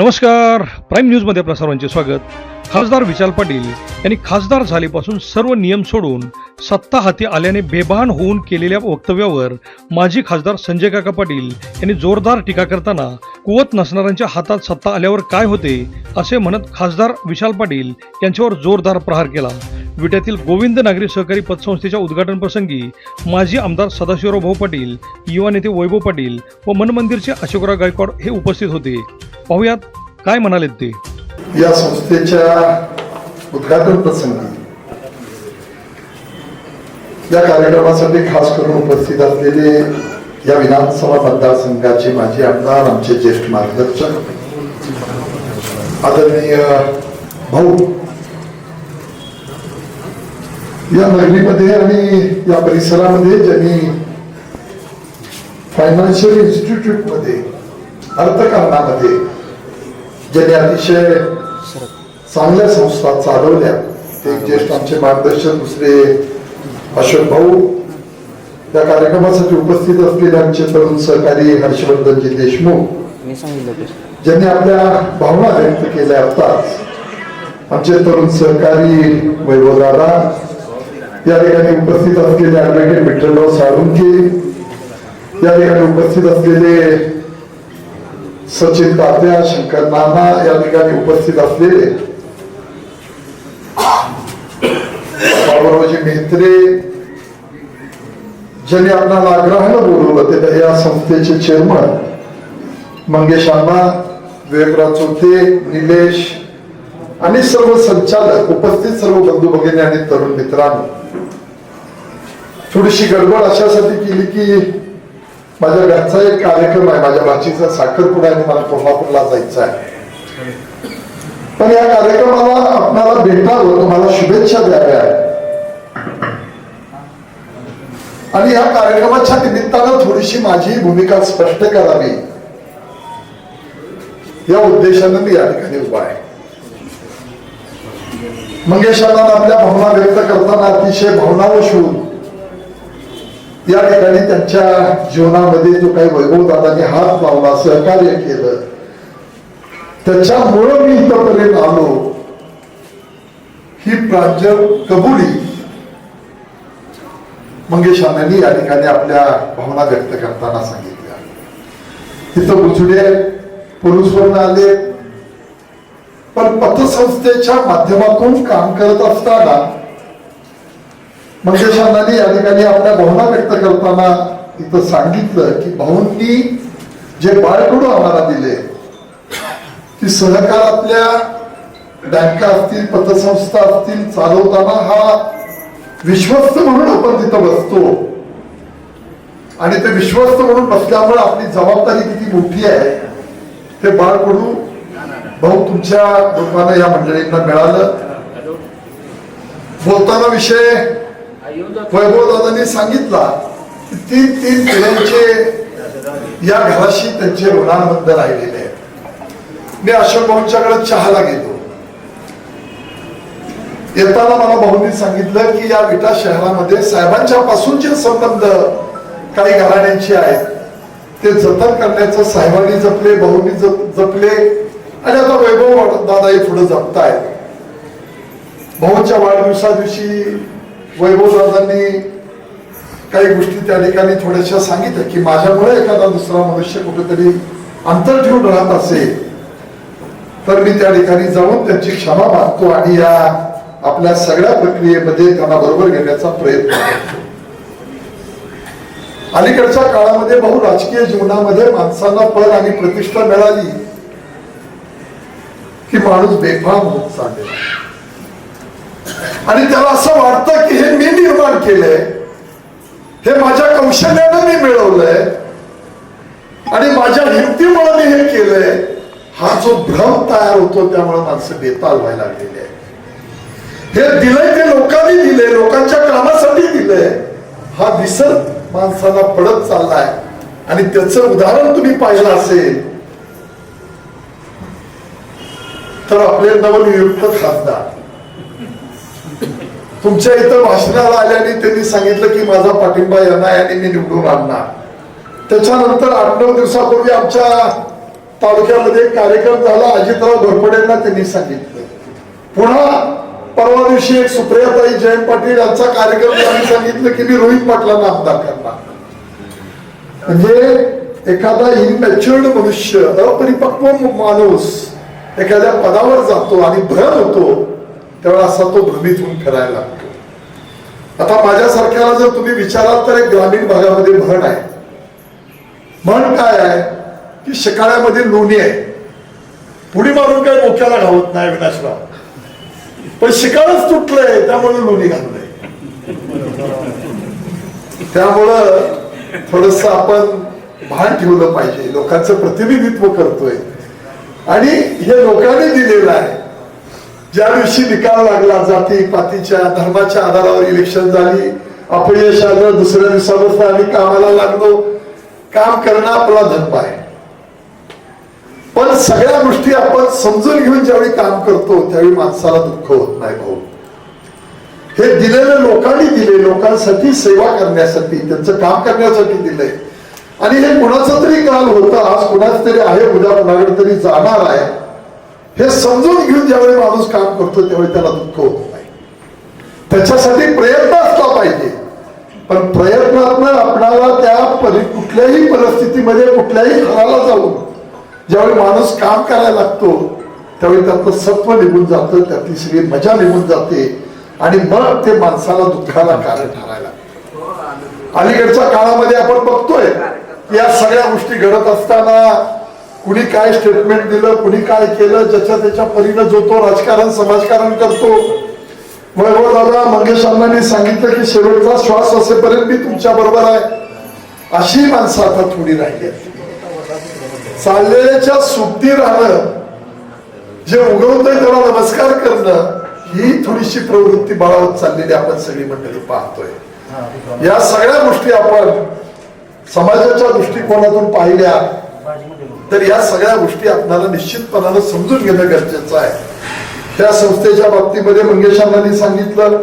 नमस्कार. प्राईम न्यूजमध्ये आपल्या सर्वांचे स्वागत. खासदार विशाल पाटील यांनी खासदार झालेपासून सर्व नियम सोडून सत्ता हाती आल्याने बेभान होऊन केलेल्या वक्तव्यावर माजी खासदार संजय काका पाटील यांनी जोरदार टीका करताना कुवत नसणाऱ्यांच्या हातात सत्ता आल्यावर काय होते असे म्हणत खासदार विशाल पाटील यांच्यावर जोरदार प्रहार केला. विट्यातील गोविंद नागरी सहकारी पतसंस्थेच्या उद्घाटनप्रसंगी माजी आमदार सदाशिवराव भाऊ पाटील युवा नेते वैभव पाटील व मनमंदिरचे अशोकराव गायकवाड हे उपस्थित होते. पाहुयात काय म्हणाले ते? या संस्थेच्या उद्घाटन प्रसंगी या कार्यक्रमासाठी खास करून उपस्थित असलेले या विधानसभा मतदारसंघाचे माजी आमदार आमचे ज्येष्ठ मार्गदर्शक आदरणीय भाऊ या नगरीमध्ये आणि या परिसरामध्ये ज्यांनी फायनान्शियल इन्स्टिट्यूटमध्ये अर्थकारणामध्ये ज्यांनी अतिशय चांगल्या संस्था चालवल्या ते ज्येष्ठ आमचे मार्गदर्शक दुसरे अशोक भाऊ या कार्यक्रमासाठी उपस्थित असलेले आमचे तरुण सहकारी हर्षवर्धनजी देशमुख ज्यांनी आपल्या भावना व्यक्त केल्या असतात आमचे तरुण सहकारी वैभव दादा या ठिकाणी उपस्थित असलेले ऍडव्होकेट विठ्ठलराव साळुंके या ठिकाणी उपस्थित असलेले सचिन तात्या शंकर नाना या ठिकाणी उपस्थित असलेले बाबुरावजी मेहत्रे ज्यांनी आपल्याला आग्रहानं बोलवलं ते या संस्थेचे चेअरमन मंगेश अण्णा विवेकराव चोते निलेश आणि सर्व संचालक उपस्थित सर्व बंधू भगिनी आणि तरुण मित्रांनो थोडीशी गडबड अशासाठी केली की माझ्या घरचा एक कार्यक्रम आहे माझ्या भाचीचा साखरपुडा आणि मला कोल्हापूरला जायचं आहे. पण या कार्यक्रमाला आपणाला भेटावं तुम्हाला शुभेच्छा द्याव्या आणि या कार्यक्रमाच्या निमित्तानं थोडीशी माझी भूमिका स्पष्ट करावी. या उद्देशानं मी या ठिकाणी उभा आहे. मंगेशांना आपल्या भावना व्यक्त करताना अतिशय भावनावश होऊन या ठिकाणी त्यांच्या जीवनामध्ये जो काही वैभव दादाने हात लावला सहकार्य केलं त्याच्यामुळं मी इथपर्यंत आलो. ही प्रांजल कबुली मंगेशांनी या ठिकाणी आपल्या भावना व्यक्त करताना सांगितल्या. तिथं बुचुडे पोलीसवरून आले पण पतसंस्थेच्या माध्यमातून काम करत असताना मंगेश अण्णांनी या ठिकाणी आपल्या भावना व्यक्त करताना इथं सांगितलं की भाऊंनी जे बाळकडू आम्हाला दिले की सहकारातल्या बँका असतील पतसंस्था असतील चालवताना हा विश्वस्त म्हणून आपण तिथं बसतो आणि ते विश्वस्त म्हणून बसल्यामुळे आपली जबाबदारी किती मोठी आहे हे बाळकडू भाऊ तुमच्या लोकांना या मंडळींना मिळालं. बोलताना विषय वैभव दादांनी सांगितला की तीन तीन पिढ्यांचे या घराशी त्यांचे ऋणानुबंध राहिलेले आहेत. मी अशोक भाऊंच्याकडे चहाला गेलो. येताना मला भाऊंनी सांगितलं की या विटा शहरामध्ये साहेबांच्या पासूनचे संबंध काही घराण्यांचे आहेत. ते जतन करण्याचं साहेबांनी जपले भाऊंनी जप- जपले. आणि आता वैभव दादाही पुढे जपताय भाऊच्या वाढदिवसा दिवशी वैभव दादांनी काही गोष्टी त्या ठिकाणी थोड्याशा सांगितल्या की माझ्यामुळे एखादा दुसरा मनुष्य कुठेतरी अंतर ठेवून राहत असेल तर मी त्या ठिकाणी जाऊन त्यांची क्षमा मागतो आणि या आपल्या सगळ्या प्रक्रियेमध्ये त्यांना बरोबर घेण्याचा प्रयत्न करतो. अलीकडच्या काळामध्ये बहु राजकीय जीवनामध्ये माणसांना पद आणि प्रतिष्ठा मिळाली. की माणूस बेफाम होत चाललेला आणि त्याला असं वाटतं की हे मी निर्माण केलंय हे माझ्या कौशल्यानं मी मिळवलंय आणि माझ्या हिमतीमुळे मी हे केलंय हा जो भ्रम तयार होतो त्यामुळे माणसं बेताल व्हायला लागलेले आहे हे दिलंय ते लोकांनी दिले लोकांच्या कामासाठी दिलंय हा विसर माणसाला पडत चाललाय. आणि त्याचं उदाहरण तुम्ही पाहिलं असेल तर आपले नियुक्त खासदार तुमच्या इथं भाषणाला आल्याने त्यांनी सांगितलं की माझा पाठिंबा यांना याने मी निवडून आणणार. त्याच्यानंतर आठ नऊ दिवसापूर्वी आमच्या तालुक्यामध्ये कार्यक्रम झाला अजितराव घोरपडेंना त्यांनी सांगितलं. पुन्हा परवा दिवशी एक सुप्रियाताई जयंत पाटील यांचा कार्यक्रम त्यांनी सांगितलं की मी रोहित पाटलांना आमदार करणार. म्हणजे एखादा इनमॅच्युअर्ड मनुष्य अपरिपक्व माणूस एखाद्या पदावर जातो आणि भ्रम होतो तेव्हा असा तो भ्रमित होऊन फिरायला लागतो. आता माझ्यासारख्याला जर तुम्ही विचाराल तर एक ग्रामीण भागामध्ये म्हण आहे. म्हण काय आहे? की शिकाळ्यामध्ये लोणी आहे. पुढी मारून काय डोक्याला घालत नाही विनाशराव. पण शिकाळच तुटलंय त्यामुळे लोणी घाललंय. त्यामुळं थोडस आपण भान ठेवलं पाहिजे. लोकांचं प्रतिनिधित्व करतोय. आणि हे लोकांनी दिलेलं आहे. ज्या दिवशी निकाल लागला जाती पातीच्या धर्माच्या आधारावर इलेक्शन झाली अपयश आलं दुसऱ्या दिवसापासून आम्ही कामाला लागलो. काम करणं आपला धर्म आहे. पण सगळ्या गोष्टी आपण समजून घेऊन ज्यावेळी काम करतो त्यावेळी माणसाला दुःख होत नाही भाऊ. हे दिलेलं लोकांनी दिले लोकांसाठी सेवा करण्यासाठी त्यांचं काम करण्यासाठी दिलंय. आणि हे कुणाचं तरी काल होतं आज कुणाच तरी आहे उद्या कुणाकडे तरी जाणार आहे हे समजून घेऊन ज्यावेळी माणूस काम करतो त्यावेळी त्याला दुःख होत नाही. त्याच्यासाठी प्रयत्न असला पाहिजे. पण प्रयत्नातनं आपणाला त्या परि कुठल्याही परिस्थितीमध्ये कुठल्याही घराला जाऊन ज्यावेळी माणूस काम करायला लागतो त्यावेळी त्यातलं सत्व निघून जातं त्यातली सगळी मजा निघून जाते आणि मग ते माणसाला दुःखाला कारण ठरायला अलीकडच्या काळामध्ये आपण बघतोय या सगळ्या गोष्टी घडत असताना कुणी काय स्टेटमेंट दिलं कुणी काय केलं ज्याच्या त्याच्या परीनं जो तो राजकारण समाजकारण करतो. वैभव हो दादा मंगेश अण्णांनी सांगितलं की शेवटचा श्वास असेपर्यंत मी तुमच्या बरोबर आहे. अशी माणसं आता थोडी राहिली चाललेल्याच्या सुट्टी राहणं जे उगवतंय त्याला नमस्कार करणं ही थोडीशी प्रवृत्ती बाळावत चाललेली आपण सगळी मंडळी पाहतोय. या सगळ्या गोष्टी आपण समाजाच्या दृष्टिकोनातून पाहिल्या तर या सगळ्या गोष्टी आपल्याला निश्चितपणानं समजून घेणं गरजेचं आहे. त्या संस्थेच्या बाबतीमध्ये मंगेश अण्णांनी सांगितलं